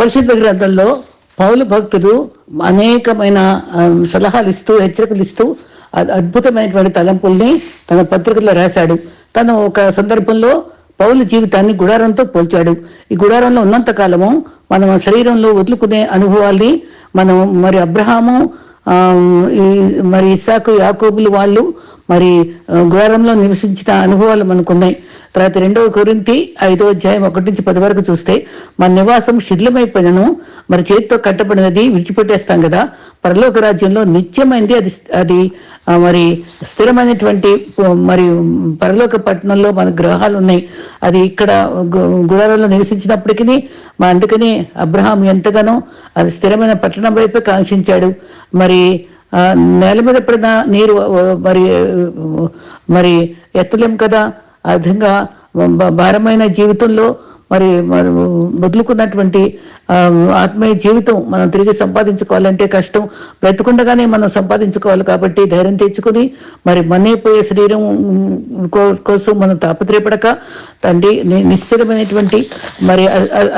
పరిశుద్ధ గ్రంథంలో పౌలు భక్తుడు అనేకమైన సలహాలు ఇస్తూ హెచ్చరికలు ఇస్తూ అద్- అద్భుతమైనటువంటి తలంపుల్ని తన పత్రికలో రాశాడు. తను ఒక సందర్భంలో పౌలు జీవితాన్ని గుడారంతో పోల్చాడు. ఈ గుడారంలో ఉన్నంత కాలము మనం శరీరంలో వదులుకునే అనుభవాల్ని మనం మరి అబ్రహాము ఈ మరి ఇస్సాకు యాకోబులు వాళ్ళు మరి గుడారంలో నివసించిన అనుభవాలు మనకున్నాయి. తర్వాత రెండవ కొరింతి ఐదో అధ్యాయం ఒకటి నుంచి పది వరకు చూస్తే మన నివాసం శిథిలమైపోయినను మరి చేతితో కట్టబడినది విడిచిపెట్టేస్తాం కదా పరలోక రాజ్యంలో నిత్యమైనది అది అది మరి స్థిరమైనటువంటి మరి పరలోక పట్టణంలో మన గ్రహాలు ఉన్నాయి. అది ఇక్కడ గు- గుడారంలో నివసించినప్పటికీ మా అందుకని అబ్రహాం ఎంతగానో అది స్థిరమైన పట్టణం వైపే కాంక్షించాడు. మరి నేల మీద పడిన నీరు మరి మరి ఎత్తలేం కదా ఆ విధంగా భారమైన జీవితంలో మరి మరి వదులుకున్నటువంటి ఆత్మీయ జీవితం మనం తిరిగి సంపాదించుకోవాలంటే కష్టం. బ్రతుకుండగానే మనం సంపాదించుకోవాలి కాబట్టి ధైర్యం తెచ్చుకుని మరి మన్నైపోయే శరీరం కో- కోసం మనం తాపత్రయపడక తండ్రి నిశ్చితమైనటువంటి నిశ్చలమైనటువంటి మరి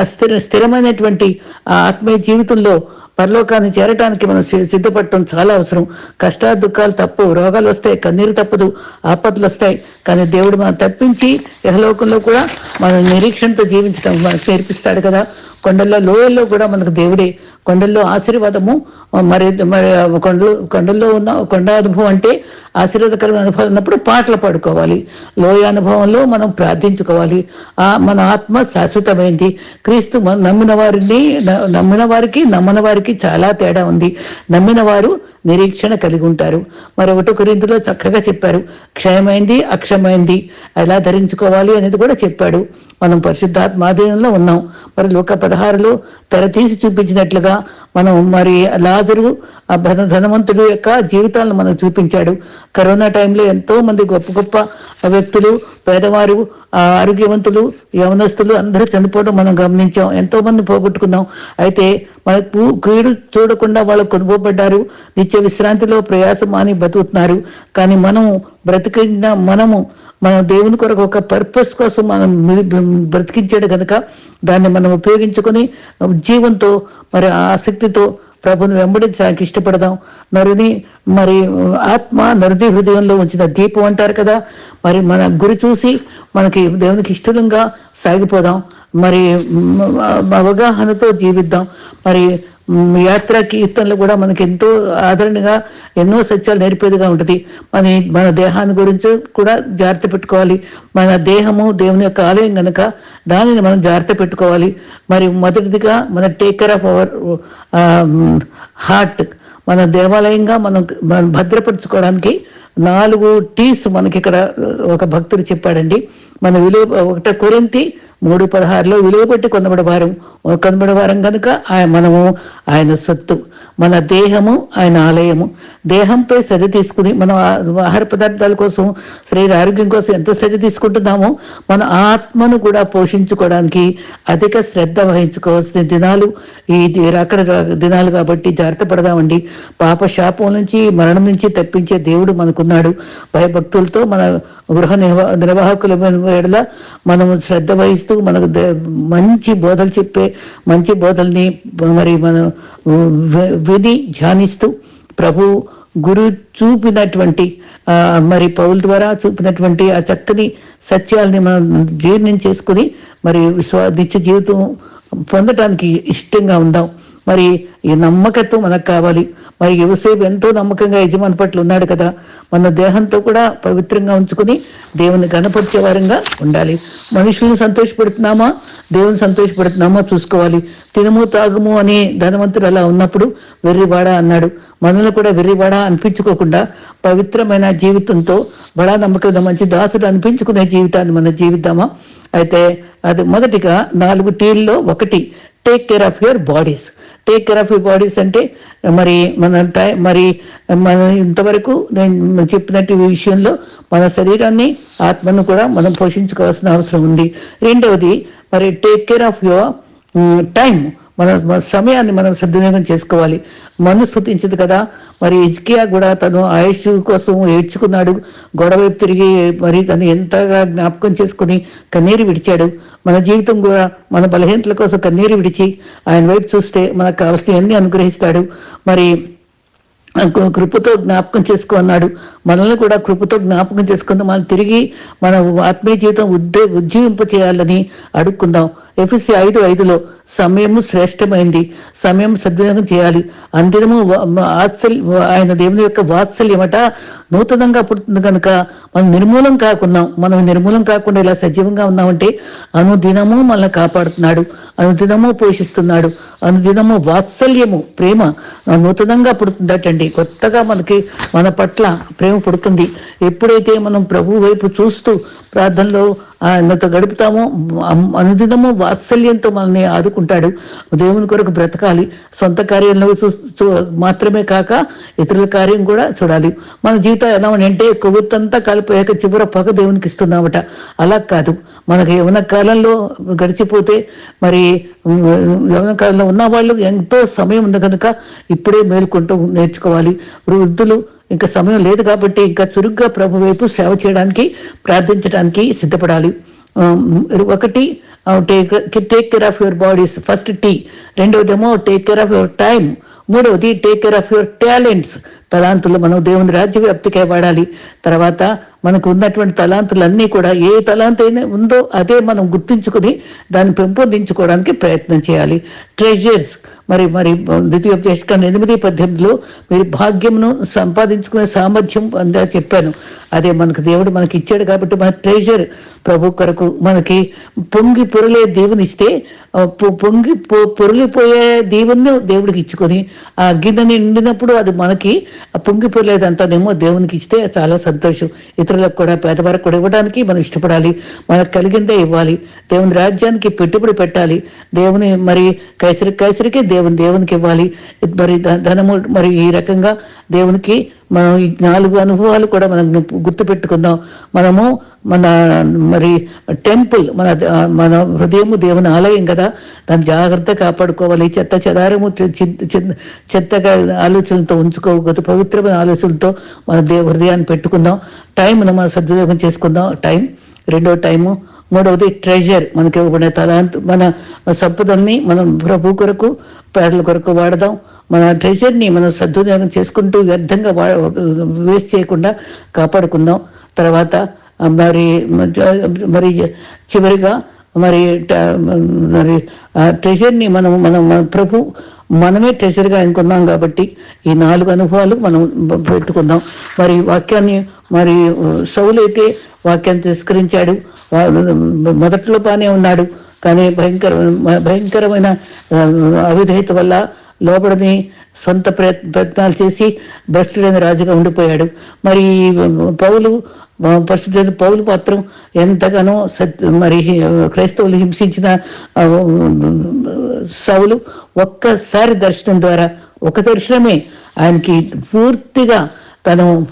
అస్థిర స్థిరమైనటువంటి ఆ ఆత్మీయ జీవితంలో పరలోకాన్ని చేరటానికి మనం సి- సిద్ధపడటం చాలా అవసరం. కష్టాలు దుఃఖాలు తప్పు రోగాలు వస్తాయి కన్నీరు తప్పదు ఆపదలు వస్తాయి. కానీ దేవుడు మనం తప్పించి యహలోకంలో కూడా మనం నిరీక్షణతో జీవించడం మనకు నేర్పిస్తాడు కదా. కొండల్లో లోయల్లో కూడా మనకు దేవుడే కొండల్లో ఆశీర్వాదము మరి మరి కొండలు కొండల్లో ఉన్న కొండ అనుభవం అంటే ఆశీర్వాదకరమైన అనుభవం ఉన్నప్పుడు పాటలు పాడుకోవాలి. లోయ అనుభవంలో మనం ప్రార్థించుకోవాలి. ఆ మన ఆత్మ శాశ్వతమైంది. క్రీస్తు నమ్మిన వారిని న- నమ్మిన వారికి నమ్మని వారికి చాలా తేడా ఉంది. నమ్మిన వారు నిరీక్షణ కలిగి ఉంటారు. మరొకటి ఒకటి కొరింతలో చక్కగా చెప్పారు. క్షయమైంది అక్షమైంది. ఎలా ధరించుకోవాలి అనేది కూడా చెప్పాడు. మనం పరిశుద్ధాత్మాధీనంలో ఉన్నాం. మరి లోక పదహారులో తెర తీసి చూపించినట్లుగా మనం మరి లాజరు ఆ ధన ధనవంతుడు యొక్క జీవితాలను మనకు చూపించాడు. కరోనా టైంలో ఎంతో మంది గొప్ప గొప్ప వ్యక్తులు పేదవారు ఆ, ఆరోగ్యవంతులు యవనస్తులు అందరూ చనిపోవడం మనం గమనించాం. ఎంతో మంది పోగొట్టుకున్నాం. అయితే మనకు కీడు చూడకుండా వాళ్ళు కొనుగోబడ్డారు నిత్య విశ్రాంతిలో ప్రయాసం అని బతుకుతున్నారు. కానీ మనం బ్రతికిన మనము మన దేవుని కొరకు ఒక పర్పస్ కోసం మనం బ్రతికించాడు కనుక దాన్ని మనం ఉపయోగించుకొని జీవంతో మరి ఆసక్తితో ప్రభుని వెంబడించడానికి ఇష్టపడదాం. నరుని మరి ఆత్మ నరుని హృదయంలో ఉంచిన దీపం అంటారు కదా మరి మన గురి చూసి మనకి దేవునికి ఇష్టంగా సాగిపోదాం. మరి అవగాహనతో జీవిద్దాం. మరి యాత్ర కీర్తనలు కూడా మనకి ఎంతో ఆదరణగా ఎన్నో సత్యాలు నేర్పేదిగా ఉంటుంది. మన మన దేహాన్ని గురించి కూడా జాగ్రత్త పెట్టుకోవాలి. మన దేహము దేవుని యొక్క ఆలయం కనుక దానిని మనం జాగ్రత్త పెట్టుకోవాలి. మరి మొదటిదిగా మన take care of our heart మన దేవాలయంగా మనం మనం భద్రపరచుకోవడానికి నాలుగు టీస్ మనకి ఇక్కడ ఒక భక్తుడు చెప్పాడండి. మన విలువ ఒకట కొరింతి మూడు పదహారులో విలువ పెట్టి కొందబడి వారం కొందబడి వారం కనుక ఆయన మనము ఆయన సొత్తు మన దేహము ఆయన ఆలయము. దేహంపై శ్రద్ధ తీసుకుని మనం ఆహార పదార్థాల కోసం శరీర ఆరోగ్యం కోసం ఎంత శ్రద్ధ తీసుకుంటున్నామో మన ఆత్మను కూడా పోషించుకోవడానికి అధిక శ్రద్ధ వహించుకోవాల్సిన దినాలు ఈ ది- రాకడ దినాలు కాబట్టి జాగ్రత్త పడదామండి. పాప శాపం నుంచి మరణం నుంచి తప్పించే దేవుడు మనకున్నాడు. భయభక్తులతో మన గృహ నిర్వా నిర్వాహకుల ఎడల మనం శ్రద్ధ వహిస్తూ మనకు మంచి బోధలు చెప్పే మంచి బోధల్ని మరి మనం విని ధ్యానిస్తూ ప్రభు గురు చూపినటువంటి మరి పౌల ద్వారా చూపినటువంటి ఆ చక్కని సత్యాల్ని మనం జీర్ణం చేసుకుని మరి విశ్వా నిత్య జీవితం పొందటానికి ఇష్టంగా ఉందాం. మరి ఈ నమ్మకత్వం మనకు కావాలి. మరి యువసేపు ఎంతో నమ్మకంగా యజమాని పట్ల ఉన్నాడు కదా. మన దేహంతో కూడా పవిత్రంగా ఉంచుకుని దేవుని కనపరిచే వారంగా ఉండాలి. మనుషులను సంతోషపెడుతున్నామా? దేవుని సంతోషపెడుతున్నామా? చూసుకోవాలి. తినము తాగుము అని ధనవంతుడు అలా ఉన్నప్పుడు వెర్రివాడా అన్నాడు. మనల్ని కూడా వెర్రివాడా అనిపించుకోకుండా పవిత్రమైన జీవితంతో బడా నమ్మకం మంచి దాసుడు అనిపించుకునే జీవితాన్ని మనం జీవిద్దామా? అయితే అది మొదటిగా నాలుగు టీల్లో ఒకటి. Take care of your bodies take care of you bodies అంటే మరి మన టై మరి మన ఇంతవరకు నేను చెప్పినట్టు విషయంలో మన శరీరాన్ని ఆత్మను కూడా మనం పోషించుకోవాల్సిన అవసరం ఉంది. రెండవది మరి take care of your time మన సమయాన్ని మనం సద్వినియోగం చేసుకోవాలి. మను స్థుతించదు కదా. మరి ఇజ్కియా కూడా తను ఆయుష్ కోసం ఏడ్చుకున్నాడు. గొడవ తిరిగి మరి తను ఎంతగా జ్ఞాపకం చేసుకుని కన్నీరు విడిచాడు. మన జీవితం కూడా మన బలహీనతల కోసం కన్నీరు విడిచి ఆయన వైపు చూస్తే మనకు కావలసిన అనుగ్రహిస్తాడు. మరి కృపతో జ్ఞాపకం చేసుకో అన్నాడు. మనల్ని కూడా కృపతో జ్ఞాపకం చేసుకుందాం. మనం తిరిగి మన ఆత్మీయ జీవితం ఉద్దే ఉజ్జీవింప చేయాలని అడుక్కుందాం. ఎఫ్ఎస్సి ఐదు ఐదులో సమయము శ్రేష్టమైంది. సమయం సద్వినియోగం చేయాలి. అందినము వాత్సల్ ఆయన దేవుని యొక్క వాత్సల్యమట నూతనంగా పుడుతుంది కనుక మనం నిర్మూలం కాకున్నాం. మనం నిర్మూలం కాకుండా ఇలా సజీవంగా ఉన్నామంటే అనుదినము మనల్ని కాపాడుతున్నాడు. అనుదినము పోషిస్తున్నాడు. అనుదినము వాత్సల్యము ప్రేమ నూతనంగా పుడుతుందటండి. కొత్తగా మనకి మన పట్ల ప్రేమ పుడుతుంది. ఎప్పుడైతే మనం ప్రభు వైపు చూస్తూ ప్రార్థనలో ఆయనతో గడుపుతామో. అనుదినము వాత్సల్యంతో మనల్ని ఆదుకుంటాడు. దేవుని కొరకు బ్రతకాలి. సొంత కార్యంలో చూ- చూ- మాత్రమే కాక ఇతరుల కార్యం కూడా చూడాలి. మన జీవితం ఎలా ఉంది అంటే కొవ్వొత్తంతా కలిపోయాక చివర పగ దేవునికి ఇస్తున్నామట అలా కాదు. మనకి యవన కాలంలో గడిచిపోతే మరి యవన కాలంలో ఉన్న వాళ్ళు ఎంతో సమయం ఉంది కనుక ఇప్పుడే మేల్కొంటూ నేర్చుకోవాలి. వృద్ధులు ఇంకా సమయం లేదు కాబట్టి ఇంకా చురుగ్గా ప్రభు వైపు సేవ చేయడానికి ప్రార్థించడానికి సిద్ధపడాలి. Um, ఒకటి take take care of your bodies first T రెండవదేమో take care of your time మూడవది take care of your talents తలాంతులు మనం దేవుని రాజ్య వ్యాప్తికే వాడాలి. తర్వాత మనకు ఉన్నటువంటి తలాంతులన్నీ కూడా ఏ తలాంత అయినా ఉందో అదే మనం గుర్తించుకుని దాన్ని పెంపొందించుకోవడానికి ప్రయత్నం చేయాలి. ట్రెజర్స్ మరి మరి ద్వితీయోపదేశకాన్ని ఎనిమిది పద్దెనిమిదిలో మీరు భాగ్యమును సంపాదించుకునే సామర్థ్యం అందా చెప్పాను. అదే మనకు దేవుడు మనకి ఇచ్చాడు కాబట్టి మన ట్రెజర్ ప్రభు కొరకు మనకి పొంగి పొరలే దేవునిస్తే పొ- పొంగి పొ- పొరలిపోయే దేవుణ్ణి దేవుడికి ఇచ్చుకొని ఆ గిన్నె నిండినప్పుడు అది మనకి ఆ పొంగి దేవునికి ఇస్తే చాలా సంతోషం. ఇతరులకు కూడా పేదవారికి కూడా ఇవ్వడానికి మనం ఇష్టపడాలి. మనకు కలిగిందే ఇవ్వాలి. దేవుని రాజ్యానికి పెట్టుబడి పెట్టాలి. దేవుని మరి కైసరి కైసరికి దేవుని దేవునికి ఇవ్వాలి. మరి ధనము మరి ఈ రకంగా దేవునికి మనం ఈ నాలుగు అనుభవాలు కూడా మనం గుర్తు పెట్టుకుందాం మనము మన మరి టెంపుల్ మన మన హృదయము దేవుని ఆలయం కదా. దాన్ని జాగ్రత్తగా కాపాడుకోవాలి. చెత్త చెదారము చెత్తగా ఆలోచనలతో ఉంచుకోకపోతే పవిత్రమైన ఆలోచనలతో మన దేవ హృదయాన్ని పెట్టుకుందాం. టైంను మనం సద్వినియోగం చేసుకుందాం. టైం రెండో టైము మూడవది ట్రెజర్ మనకి ఇవ్వబడిన తలాంత్ మన సంపదల్ని మనం ప్రభు కొరకు పేదల కొరకు వాడదాం. మన ట్రెజర్ని మనం సద్వినియోగం చేసుకుంటూ వ్యర్థంగా వేస్ట్ చేయకుండా కాపాడుకుందాం. తర్వాత మరి మరి చివరిగా మరి ట- మరి ట్రెజర్ని మనం మనం మన ప్రభు మనమే ట్రెజర్గా అనుకున్నాం కాబట్టి ఈ నాలుగు అనుభవాలు మనం పెట్టుకుందాం. మరి వాక్యాన్ని మరి సౌలు అయితే వాక్యాన్ని తిరస్కరించాడు. మొదట్లో బాగానే ఉన్నాడు. కానీ భయంకర భయంకరమైన అవిధేయత వల్ల లోపడని సొంత ప్రయత్నాలు చేసి భ్రష్టుడైన రాజుగా ఉండిపోయాడు. మరి పౌలు ఆ, పౌలు మాత్రం ఎంతగానో సత్ మరి క్రైస్తవులు హింసించిన సవులు సౌలు ఒక్కసారి దర్శనం ద్వారా ఒక దర్శనమే ఆయనకి పూర్తిగా తను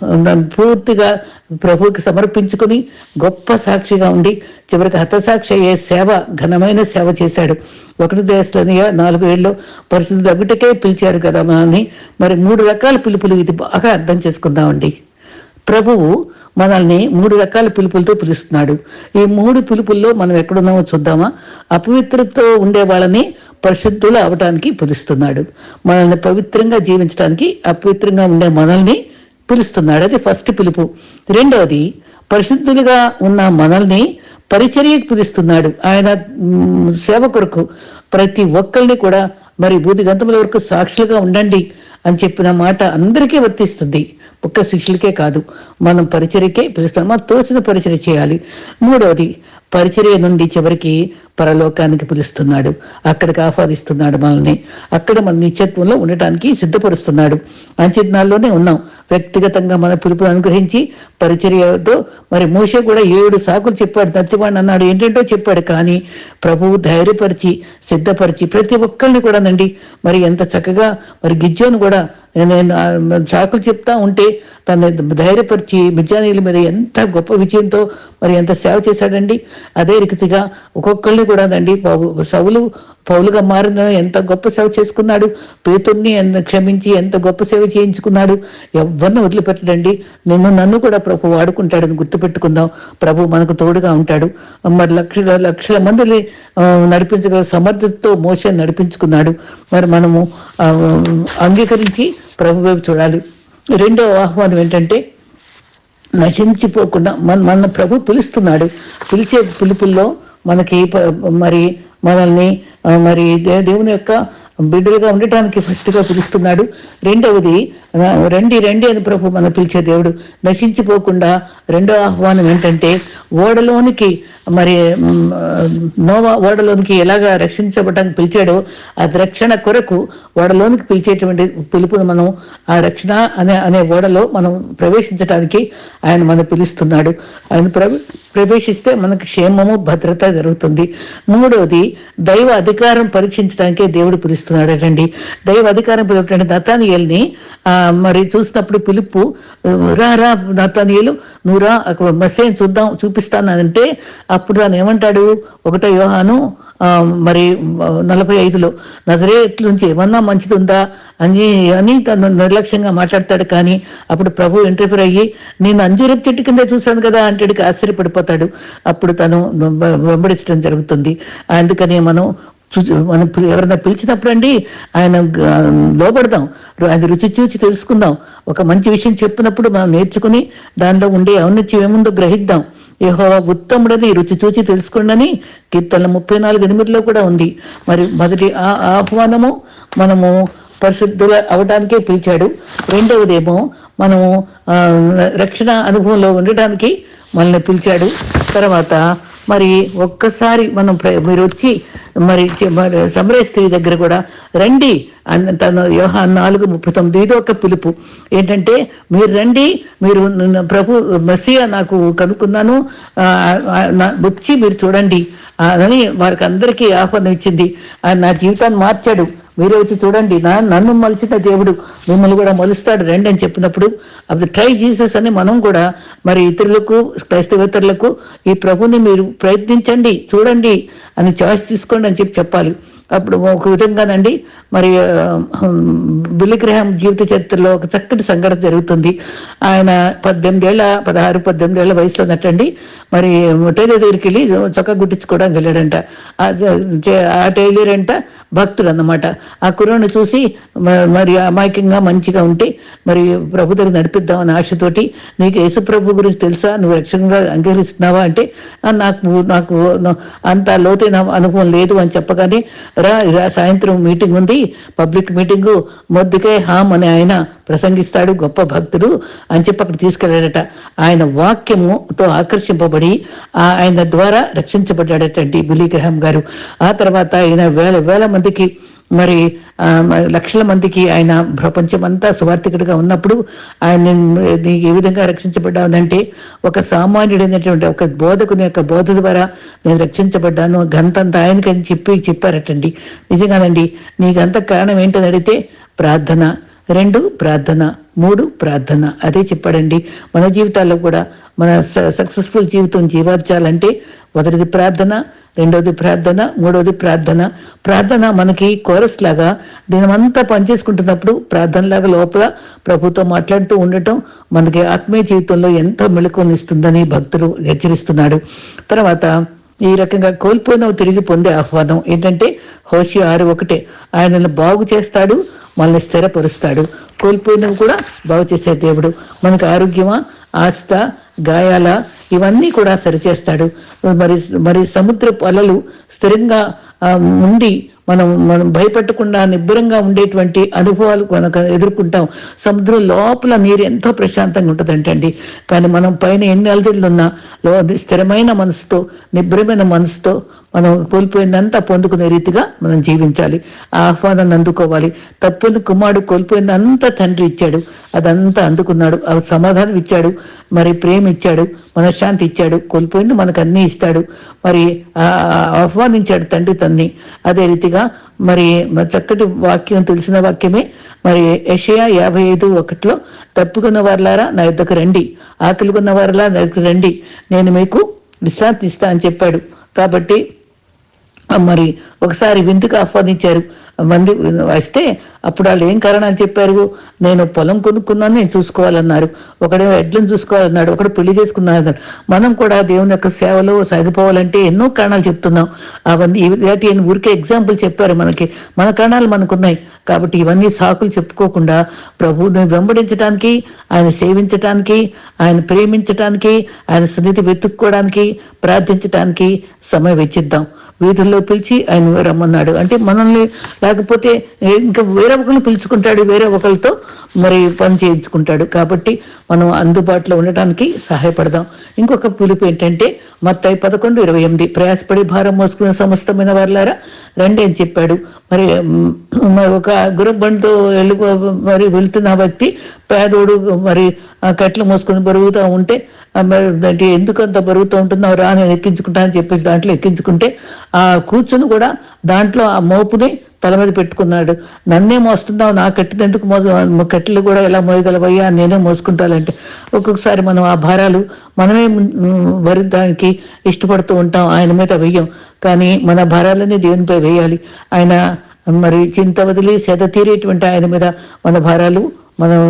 పూర్తిగా ప్రభువుకి సమర్పించుకుని గొప్ప సాక్షిగా ఉండి చివరికి హతసాక్షి అయ్యే సేవ ఘనమైన సేవ చేశాడు. ఒకటి దేశంలోని నాలుగు ఏళ్ళు పరిస్థితులు దగ్గటకే పిలిచారు కదా మనల్ని. మరి మూడు రకాల పిలుపులు ఇది బాగా అర్థం చేసుకుందామండి. ప్రభువు మనల్ని మూడు రకాల పిలుపులతో పిలుస్తున్నాడు. ఈ మూడు పిలుపుల్లో మనం ఎక్కడున్నామో చూద్దామా? అపవిత్రతో ఉండే వాళ్ళని పరిశుద్ధులు అవటానికి పిలుస్తున్నాడు. మనల్ని పవిత్రంగా జీవించడానికి అపవిత్రంగా ఉండే మనల్ని పిలుస్తున్నాడు అది ఫస్ట్ పిలుపు. రెండవది పరిశుద్ధులుగా ఉన్న మనల్ని పరిచర్యకు పిలుస్తున్నాడు. ఆయన సేవ కొరకు ప్రతి ఒక్కరిని కూడా మరి బూది గంతముల వరకు సాక్షులుగా ఉండండి అని చెప్పిన మాట అందరికీ వర్తిస్తుంది. ఒక్క శిష్యులకే కాదు మనం పరిచర్యకే పిలుస్తాం మనం తోచిన పరిచర్య చేయాలి. మూడవది పరిచర్య నుండి చివరికి పరలోకానికి పిలుస్తున్నాడు. అక్కడికి ఆహ్వానిస్తున్నాడు మనల్ని. అక్కడ మన నిత్యత్వంలో ఉండటానికి సిద్ధపరుస్తున్నాడు. అంచనాల్లోనే ఉన్నాం. వ్యక్తిగతంగా మన పిలుపు అనుగ్రహించి పరిచర్యతో మరి మోషే కూడా ఏడు సాకులు చెప్పాడు తత్తివాడిని అన్నాడు. ఏంటంటో చెప్పాడు కానీ ప్రభువు ధైర్యపరిచి సిద్ధపరిచి ప్రతి ఒక్కరిని కూడా నండి. మరి ఎంత చక్కగా మరి గిజ్జోను కూడా నేను సాకులు చెప్తా ఉంటే తన ధైర్యపరిచి మిజానీల మీద ఎంత గొప్ప విజయంతో మరి ఎంత సేవ చేశాడండి. అదే రీతిగా ఒక్కొక్కరిని కూడా అండి సవులు పౌలుగా మారిన ఎంత గొప్ప సేవ చేసుకున్నాడు. పేతుర్ని ఎంత క్షమించి ఎంత గొప్ప సేవ చేయించుకున్నాడు. ఎవరిని వదిలిపెట్టడండి. నిన్ను నన్ను కూడా ప్రభు వాడుకుంటాడని గుర్తుపెట్టుకుందాం. ప్రభు మనకు తోడుగా ఉంటాడు. మరి లక్షల లక్షల మందిని నడిపించగల సమర్థతతో మోషన్ నడిపించుకున్నాడు. మరి మనము అంగీకరించి ప్రభు వైపు చూడాలి. రెండో ఆహ్వానం ఏంటంటే నశించిపోకుండా మన మన ప్రభు పిలుస్తున్నాడు. పిలిచే పిలుపుల్లో మనకి మరి మనల్ని మరి దే- దేవుని యొక్క బిడ్డలుగా ఉండటానికి ఫస్ట్గా పిలుస్తున్నాడు. రెండవది రండి రండి అని ప్రభు మన పిలిచే దేవుడు. నశించిపోకుండా రెండో ఆహ్వానం ఏంటంటే ఓడలోనికి మరి నోవా ఓడలోనికి ఎలాగ రక్షించబడటానికి పిలిచాడో ఆ రక్షణ కొరకు ఓడలోనికి పిలిచేటువంటి పిలుపును మనం ఆ రక్షణ అనే అనే ఓడలో మనం ప్రవేశించడానికి ఆయన మనం పిలుస్తున్నాడు. ఆయన ప్రవేశిస్తే మనకు క్షేమము భద్రత జరుగుతుంది. మూడవది దైవ అధికారం పరీక్షించడానికే దేవుడు పిలుస్తున్నాడు అండి దైవ అధికారం పిలుపుటండి నతానియల్ని మరి చూసినప్పుడు పిలుపు రా రా నతానియలు నువ్వు రా అక్కడ మసేం చూద్దాం చూపిస్తానంటే ఆ అప్పుడు తను ఏమంటాడు? ఒకటో యోహాను మరి నలభై ఐదులో నజరేత్ నుంచి ఏమన్నా మంచిది ఉందా అని అని తను నిర్లక్ష్యంగా మాట్లాడతాడు. కానీ అప్పుడు ప్రభు ఇంటర్ఫియర్ అయ్యి నేను అంజూరపు చెట్టు కింద చూశాను కదా అంటే ఆశ్చర్యపడిపోతాడు. అప్పుడు తను వెంబడించడం జరుగుతుంది. అందుకని మనం మనం ఎవరైనా పిలిచినప్పుడు అండి ఆయన లోపడదాం ఆయన రుచి చూచి తెలుసుకుందాం. ఒక మంచి విషయం చెప్పినప్పుడు మనం నేర్చుకుని దానిలో ఉండే ఔన్నత్యం ఏముందో గ్రహిద్దాం. యహో ఉత్తముడని రుచి చూచి తెలుసుకోండి కీర్తన ముప్పై నాలుగు ఎనిమిదిలో కూడా ఉంది. మరి మొదటి ఆ ఆహ్వానము మనము పరిశుద్ధుల అవడానికే పిలిచాడు. రెండవదేమో మనము రక్షణ అనుభవంలో ఉండటానికి మనల్ని పిలిచాడు. తర్వాత మరి ఒక్కసారి మనం మీరు వచ్చి మరి చె- మరి స్త్రీ దగ్గర కూడా రండి. అన్న తన యోహాన్ నాలుగు ముప్పై తొమ్మిది ఇది ఒక పిలుపు. ఏంటంటే మీరు రండి మీరు ప్రభు మసియా నాకు కనుక్కున్నాను. నా- వచ్చి మీరు చూడండి. అని వారికి అందరికీ ఆహ్వానం ఇచ్చింది. నా జీవితాన్ని మార్చాడు. మీరే వచ్చి చూడండి నా నన్ను మలిచిన దేవుడు మిమ్మల్ని కూడా మలుస్తాడు రండి అని చెప్పినప్పుడు అది ట్రై జీసస్ అని మనం కూడా మరి ఇతరులకు క్రైస్తవేతరులకు ఈ ప్రభుని మీరు ప్రయత్నించండి చూడండి అని చాయిస్ తీసుకోండి అని చెప్పి చెప్పాలి. అప్పుడు ఒక విధంగానండి మరి బిలిగ్రహం జీవిత చరిత్రలో ఒక చక్కటి సంఘటన జరుగుతుంది. ఆయన పద్దెనిమిదేళ్ళ పదహారు పద్దెనిమిదేళ్ళ వయసులో ఉన్నట్టండి. మరి టైలర్ దగ్గరికి వెళ్ళి చొక్కా గుట్టించుకోవడానికి వెళ్ళాడంట. ఆ టైలర్ అంట భక్తుడు అన్నమాట ఆ కుర్రను చూసి మరి అమాయకంగా మంచిగా ఉంటే మరి ప్రభు దగ్గర నడిపిద్దామని ఆశతోటి నీకు యేసు ప్రభు గురించి తెలుసా? నువ్వు రక్షణగా అంగీకరిస్తున్నావా అంటే నాకు నాకు అంత లోతైన అనుభవం లేదు అని చెప్పగానే రా రా సాయంత్రం మీటింగ్ ఉంది. Public meeting. మొద్దుకే హామ్ అని ఆయన ప్రసంగిస్తాడు గొప్ప భక్తుడు అని చెప్పి అక్కడ తీసుకెళ్ళాడట. ఆయన వాక్యముతో ఆకర్షింపబడి ఆ- ఆయన ద్వారా రక్షించబడ్డాడటండి బిలీ గ్రహం గారు. ఆ తర్వాత ఆయన వేల వేల మందికి మరి లక్షల మందికి ఆయన ప్రపంచమంతా సువార్థికుడిగా ఉన్నప్పుడు ఆయన నీకు ఏ విధంగా రక్షించబడ్డానంటే ఒక సామాన్యుడైనటువంటి ఒక బోధకుని యొక్క బోధ ద్వారా నేను రక్షించబడ్డాను గంతంత ఆయనకని చెప్పి చెప్పారటండి. నిజంగానండి నీకంత కారణం ఏంటని అడిగితే ప్రార్థన రెండు ప్రార్థన మూడు ప్రార్థన. అదే చెప్పాడండి. మన జీవితాల్లో కూడా మన సక్సెస్ఫుల్ జీవితం జీవించాలంటే మొదటిది ప్రార్థన రెండవది ప్రార్థన మూడవది ప్రార్థన. ప్రార్థన మనకి కోరస్ లాగా దినమంతా పనిచేసుకుంటున్నప్పుడు ప్రార్థన లాగా లోపల ప్రభుతో మాట్లాడుతూ ఉండటం మనకి ఆత్మీయ జీవితంలో ఎంతో మెళుకొనిస్తుందని భక్తులు హెచ్చరిస్తున్నాడు. తర్వాత ఈ రకంగా కోల్పోయినవి తిరిగి పొందే ఆహ్వానం ఏంటంటే హోషి ఆరు ఒకటే. ఆయనను బాగు చేస్తాడు మనల్ని స్థిరపరుస్తాడు. కోల్పోయినవి కూడా బాగు చేసే దేవుడు. మనకు ఆరోగ్యమా? ఆస్థ గాయాల ఇవన్నీ కూడా సరిచేస్తాడు. మరి మరి సముద్రపు అలలు స్థిరంగా ఉండి మనం మనం భయపెట్టకుండా నిబ్బరంగా ఉండేటువంటి అనుభవాలు కనుక ఎదుర్కొంటాం. సముద్రం లోపల నీరు ఎంతో ప్రశాంతంగా ఉంటుందంటండి కానీ మనం పైన ఎన్ని అలజడులు ఉన్నా లో స్థిరమైన మనసుతో నిబ్బరమైన మనసుతో మనం కోల్పోయిందంతా పొందుకునే రీతిగా మనం జీవించాలి ఆ ఆహ్వానాన్ని అందుకోవాలి. తప్పుని కుమారుడు కోల్పోయిందంతా తండ్రి ఇచ్చాడు అదంతా అందుకున్నాడు ఆ సమాధానం ఇచ్చాడు మరి ప్రేమ ఇచ్చాడు మనశ్శాంతి ఇచ్చాడు కోల్పోయింది మనకు అన్నీ ఇస్తాడు. మరి ఆ ఆహ్వానించాడు తండ్రి తన్ని. అదే రీతిగా మరి మరి చక్కటి వాక్యం తెలిసిన వాక్యమే మరి యషయా యాభై ఐదు ఒకటిలో తప్పుకున్న వారిలారా నా యుద్ధకు రండి ఆకలికున్న వారిలా నా యుద్ధకు రండి నేను మీకు విశ్రాంతి ఇస్తా అని చెప్పాడు. కాబట్టి మరి ఒకసారి విందుకు ఆహ్వానించారు. మంది వస్తే అప్పుడు వాళ్ళు ఏం కారణాలు చెప్పారు? నేను పొలం కొనుక్కున్నాను నేను చూసుకోవాలన్నారు. ఒకడే ఎడ్లను చూసుకోవాలన్నాడు ఒకడు పెళ్ళి చేసుకున్నాడు. మనం కూడా దేవుని యొక్క సేవలో సాగిపోవాలంటే ఎన్నో కారణాలు చెప్తున్నాం. అవన్నీ ఇలాంటి ఊరికే ఎగ్జాంపుల్ చెప్పారు మనకి. మన కారణాలు మనకున్నాయి. కాబట్టి ఇవన్నీ సాకులు చెప్పుకోకుండా ప్రభువుని వెంబడించడానికి ఆయన సేవించటానికి ఆయన ప్రేమించటానికి ఆయన సన్నిధి వెతుక్కోవడానికి ప్రార్థించటానికి సమయం వెచ్చిద్దాం. వీధుల్లో పిలిచి ఆయన రమ్మన్నాడు. అంటే మనల్ని లేకపోతే ఇంకా వేరే ఒకరిని పిలుచుకుంటాడు వేరే ఒకరితో మరి పని చేయించుకుంటాడు. కాబట్టి మనం అందుబాటులో ఉండటానికి సహాయపడదాం. ఇంకొక పిలుపు ఏంటంటే మత్తాయి పదకొండు ఇరవై ఎనిమిది. ప్రయాసపడి భారం మోసుకునే సమస్తమైన వారులారా రండి అని చెప్పాడు. మరి మరి ఒక గుర్రబండితో వెళ్ళి మరి వెళ్తున్న వ్యక్తి పేదోడు మరి కట్లు మోసుకొని బరుగుతూ ఉంటే మరి ఎందుకు అంత బరుగుతూ ఉంటుందో రా నేను ఎక్కించుకుంటా అని చెప్పేసి దాంట్లో ఎక్కించుకుంటే ఆ కూర్చుని కూడా దాంట్లో ఆ మోపుని తల మీద పెట్టుకున్నాడు. నన్నే మోస్తున్నావు నా కట్టినందుకు మోస? కట్టెలు కూడా ఎలా మోయగలవయ్యా? నేనే మోసుకుంటానంటే. ఒక్కొక్కసారి మనం ఆ భారాలు మనమే భరించడానికి ఇష్టపడుతూ ఉంటాం ఆయన మీద వెయ్యం. కానీ మన భారాలన్నీ దేవునిపై వేయాలి? ఆయన మరి చింత వదిలి సేద తీరేటువంటి ఆయన మీద మన భారాలు మనం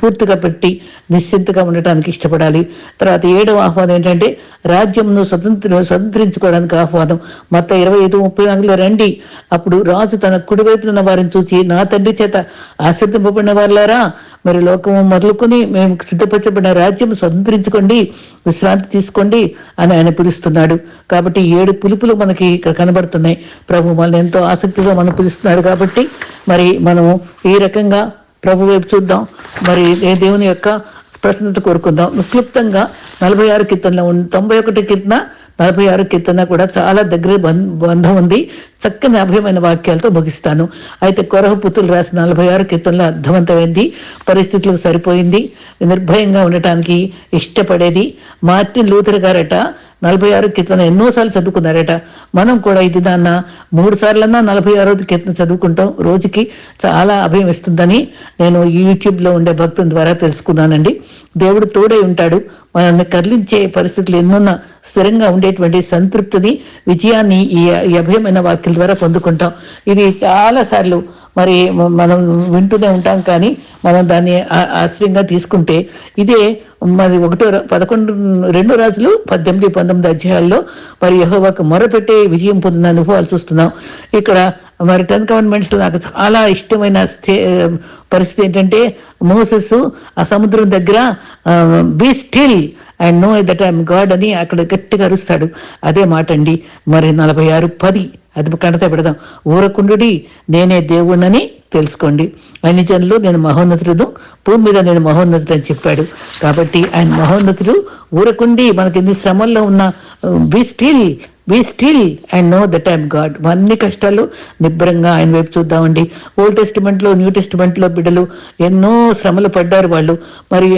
పూర్తిగా పెట్టి నిశ్చింతగా ఉండటానికి ఇష్టపడాలి. తర్వాత ఏడవ ఆహ్వానం ఏంటంటే రాజ్యంను స్వతంత్ర స్వతంత్రించుకోవడానికి ఆహ్వానం. మొత్తం ఇరవై ఐదు ముప్పై నాలుగులో రండి. అప్పుడు రాజు తన కుడివైపున ఉన్న వారిని చూసి నా తండ్రి చేత ఆశ్రదింపబడిన వారులారా మరి లోకము మొదలుకొని మేము సిద్ధపరచబడిన రాజ్యం స్వతంత్రించుకోండి విశ్రాంతి తీసుకోండి అని ఆయన పిలుస్తున్నాడు. కాబట్టి ఏడు పిలుపులు మనకి ఇక్కడ కనబడుతున్నాయి. ప్రభు మనల్ని ఎంతో ఆసక్తిగా మనం పిలుస్తున్నాడు కాబట్టి మరి మనము ఈ రకంగా ప్రభు వైపు చూద్దాం. మరి ఏ దేవుని యొక్క ప్రసన్నత కోరుకుందాం. క్లుప్తంగా నలభై ఆరు కీర్తనలో ఉంది తొంభై ఒకటి కీర్తన నలభై ఆరు కీర్తన కూడా చాలా దగ్గర బంధం ఉంది. చక్కని అభయమైన వాక్యాలతో ముగిస్తాను. అయితే కొరహ పుత్రులు రాసిన నలభై ఆరు కీర్తనలో అర్థవంతమైంది. పరిస్థితులకు సరిపోయింది. నిర్భయంగా ఉండటానికి ఇష్టపడేది. మార్టిన్ లూథర్ గారట. నలభై ఆరు కీర్తన ఎన్నోసార్లు చదువుకున్నారట. మనం కూడా ఇది దాన్న మూడు సార్లన్నా నలభై ఆరో కీర్తన చదువుకుంటాం. రోజుకి చాలా అభయం ఇస్తుందని నేను యూట్యూబ్లో ఉండే భక్తుల ద్వారా తెలుసుకున్నానండి. దేవుడు తోడై ఉంటాడు. మనల్ని కదిలించే పరిస్థితులు ఎన్నున్నా స్థిరంగా ఉండేటువంటి సంతృప్తిని విజయాన్ని ఈ అభయమైన వాక్యం వాక్యాల ద్వారా పొందుకుంటాం. ఇది చాలా సార్లు మరి మనం వింటూనే ఉంటాం కానీ మనం దాన్ని ఆ- ఆశ్రయంగా తీసుకుంటే ఇదే మరి ఒకటో పదకొండు రెండో రాజులు పద్దెనిమిది పంతొమ్మిది అధ్యాయాల్లో మరి యహోవాకు మొరపెట్టే విజయం పొందిన అనుభవాలు చూస్తున్నాం. ఇక్కడ మరి టెన్ గవర్నమెంట్స్ నాకు చాలా ఇష్టమైన పరిస్థితి ఏంటంటే మోసెస్ ఆ సముద్రం దగ్గర be still and know that I'm God అని అక్కడ గట్టిగా అరుస్తాడు. అదే మాట అండి మరి నలభై ఆరు పది. అది కడత పెడదాం. ఊరకుండుడి నేనే దేవుణ్ణని తెలుసుకోండి. అన్ని జనులు నేను మహోన్నతుడు భూమి మీద నేను మహోన్నతుడు అని చెప్పాడు. కాబట్టి ఆయన మహోన్నతుడు ఊరకుండి మనకి ఎన్ని శ్రమల్లో ఉన్న be still be still and know that I'm God అన్ని కష్టాలు నిబ్బరంగా ఆయన వైపు చూద్దామండి. ఓల్డ్ టెస్టిమెంట్లో న్యూ టెస్టిమెంట్లో బిడ్డలు ఎన్నో శ్రమలు పడ్డారు వాళ్ళు. మరి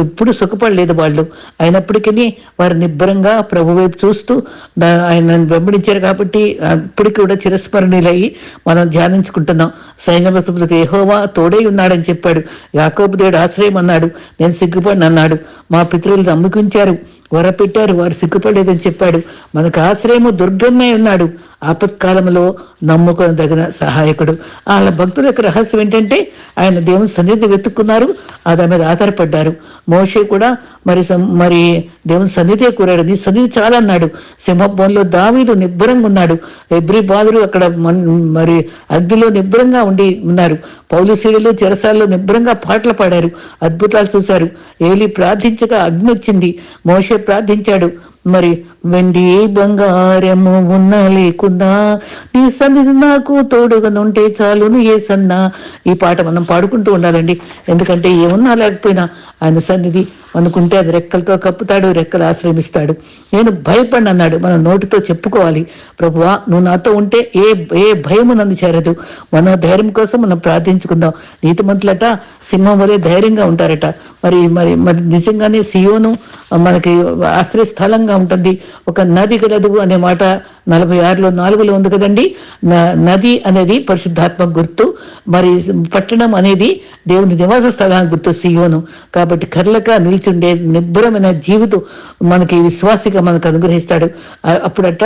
ఎప్పుడు సుఖపడలేదు వాళ్ళు. అయినప్పటికీ వారు నిబ్బరంగా ప్రభు వైపు చూస్తూ ఆయన వెంబడించారు కాబట్టి అప్పటికి కూడా చిరస్మరణీలయ్యి మనం ధ్యానించుకుంటున్నాం. సైన్యభక్తులకు ఏహోవా తోడై ఉన్నాడని చెప్పాడు. యాకోబు దేవుడు ఆశ్రయం అన్నాడు. నేను సిగ్గుపడిన అన్నాడు మా పితరులు నమ్ముకుంచారు. వరపెట్టారు. వారు సిగ్గుపడలేదని చెప్పాడు. మనకు ఆశ్రయము దుర్గమే ఉన్నాడు. ఆపత్కాలంలో నమ్ముకొనదగిన సహాయకుడు. వాళ్ళ భక్తుల యొక్క రహస్యం ఏంటంటే ఆయన దేవుని సన్నిధి వెతుక్కున్నారు ఆ దాని మీద ఆధారపడ్డారు. మోషే కూడా మరి మరి దేవుని సన్నిధే కోరాడు. నీ సన్నిధి చాలా అన్నాడు సింహభవన్లో దావీదు నిబ్బరంగా ఉన్నాడు. ఎబ్రి బాలురు అక్కడ మన్- మరి అగ్నిలో నిబ్బరంగా ఉండి ఉన్నారు. పౌలుసీడులు చెరసాల్లో నిబ్బరంగా పాటలు పాడారు. అద్భుతాలు చూశారు. ఏలి ప్రార్థించగా అగ్ని వచ్చింది. మోషే ప్రార్థించాడు. మరి వెండి బంగారము ఉన్న ఉన్నా నీ సన్నిధి నాకు తోడుగా ఉంటే చాలును ఏ సన్నా? ఈ పాట మనం పాడుకుంటూ ఉండాలండి. ఎందుకంటే ఏమున్నా లేకపోయినా ఆయన సన్నిధి అనుకుంటే అది రెక్కలతో కప్పుతాడు రెక్కలు ఆశ్రమిస్తాడు. నేను భయపడి అన్నాడు మన నోటితో చెప్పుకోవాలి. ప్రభువా నువ్వు నాతో ఉంటే ఏ ఏ భయము నన్ను చేరదు. మన ధైర్యం కోసం మనం ప్రార్థించుకుందాం. నీతిమంతులట సింహం వలె ధైర్యంగా ఉంటారట. మరి మరి మరి నిజంగానే సియోను మనకి ఆశ్రయస్థలంగా ఉంటుంది. ఒక నది కలదు అనే మాట నలభై ఆరులో నాలుగులో ఉంది కదండి. న- నది అనేది పరిశుద్ధాత్మ గుర్తు. మరి పట్టణం అనేది దేవుని నివాస స్థలానికి గుర్తు సియోను. కాబట్టి కర్లక నిల్చుండే నిబ్బరమైన జీవితం మనకి విశ్వాసిగా మనకు అనుగ్రహిస్తాడు. అప్పుడట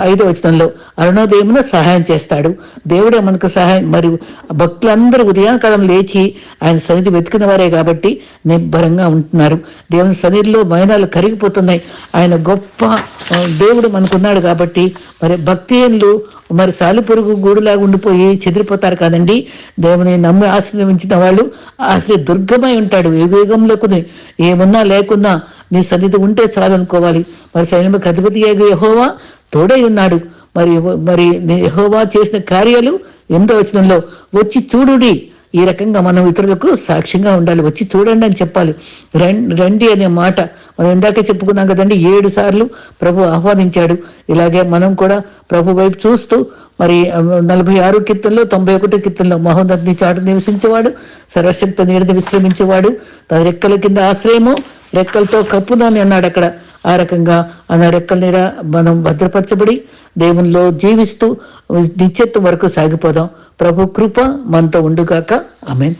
ఐదో వచనంలో అరుణోదయమున సహాయం చేస్తాడు. దేవుడే మనకు సహాయం మరియు భక్తులందరూ ఉదయాకాలం లేచి ఆయన సన్నిధి వెతికిన వారే కాబట్టి నిబ్బరంగా ఉంటున్నారు. దేవుని సన్నిధిలో మైనాలు కరిగిపోతున్నాయి. ఆయన గొప్ప దేవుడు మనకున్నాడు కాబట్టి మరి భక్తిహీనులు మరి సాలిపురుగు గూడులాగా ఉండిపోయి చెదిరిపోతారు కాదండి. దేవుని నమ్మి ఆశ్రయించిన వాళ్ళు ఆశ్రయ దుర్గమై ఉంటాడు. యుగయుగంలో వేగంలోకి ఏమున్నా లేకున్నా నీ సన్నిధి ఉంటే చాలనుకోవాలి. మరి సైన్యకు అధిపతి యహోవా తోడై ఉన్నాడు. మరి మరి యహోవా చేసిన కార్యాలు ఎంతో వచనంలో. వచ్చి చూడుడి. ఈ రకంగా మనం ఇతరులకు సాక్ష్యంగా ఉండాలి. వచ్చి చూడండి అని చెప్పాలి. రండి అనే మాట మనం ఇందాకే చెప్పుకున్నాం కదండి. ఏడు సార్లు ప్రభు ఆహ్వానించాడు. ఇలాగే మనం కూడా ప్రభు వైపు చూస్తూ మరి నలభై ఆరు కీర్తనలో తొంభై ఒకటి కీర్తనలో మహోన్నతిని చాటు నివసించేవాడు సర్వశక్త నీడని విశ్రమించేవాడు. తన రెక్కల కింద ఆశ్రయము రెక్కలతో కప్పుదని అన్నాడు అక్కడ. ఆ రకంగా ఆ రెక్కల నీడ మనం భద్రపరచబడి దేవునిలో జీవిస్తూ నిత్యత్వం వరకు సాగిపోదాం. ప్రభు కృప మనతో ఉండుగాక. ఆమెన్.